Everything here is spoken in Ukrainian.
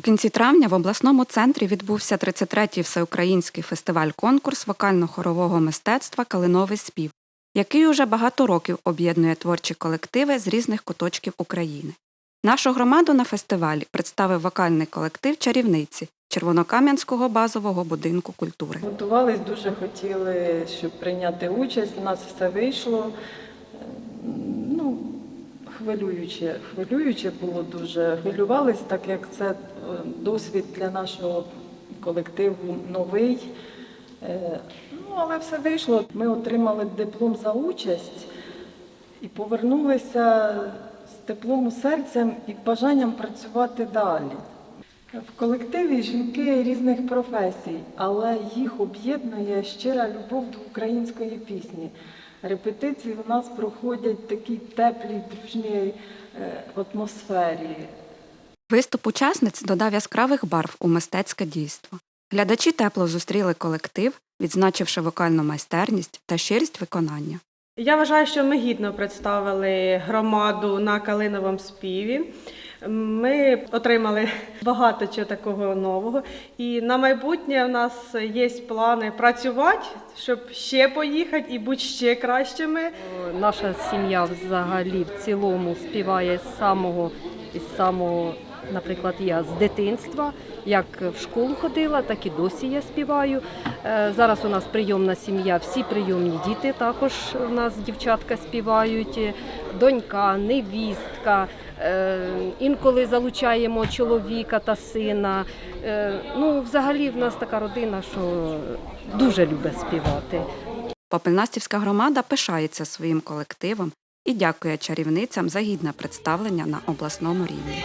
У кінці травня в обласному центрі відбувся 33-й всеукраїнський фестиваль-конкурс вокально-хорового мистецтва Калиновий спів, який уже багато років об'єднує творчі колективи з різних куточків України. Нашу громаду на фестивалі представив вокальний колектив Чарівниці Червонокам'янського базового будинку культури. Готувались, дуже хотіли, щоб прийняти участь. У нас все вийшло. Хвилююче, хвилююче було дуже. Хвилювались, так як це е, досвід для нашого колективу новий. Е, Ну, але все вийшло. Ми отримали диплом за участь і повернулися з теплом серцем і бажанням працювати далі. В колективі жінки різних професій, але їх об'єднує щира любов до української пісні. Репетиції у нас проходять в такій теплій, дружній е, атмосфері. Виступ учасниць додав яскравих барв у мистецьке дійство. Глядачі тепло зустріли колектив, відзначивши вокальну майстерність та щирість виконання. Я вважаю, що ми гідно представили громаду на калиновому співі. Ми отримали багато чого такого нового. І на майбутнє в нас є плани працювати, щоб ще поїхати і бути ще кращими. Наша сім'я взагалі в цілому співає з самого із самого, наприклад, я з дитинства. Як в школу ходила, так і досі я співаю. Е, Зараз у нас прийомна сім'я, всі прийомні діти також у нас дівчатка співають, донька, невістка. Е, Інколи залучаємо чоловіка та сина. Е, Ну, взагалі в нас така родина, що дуже любить співати. Попельнастівська громада пишається своїм колективом і дякує чарівницям за гідне представлення на обласному рівні.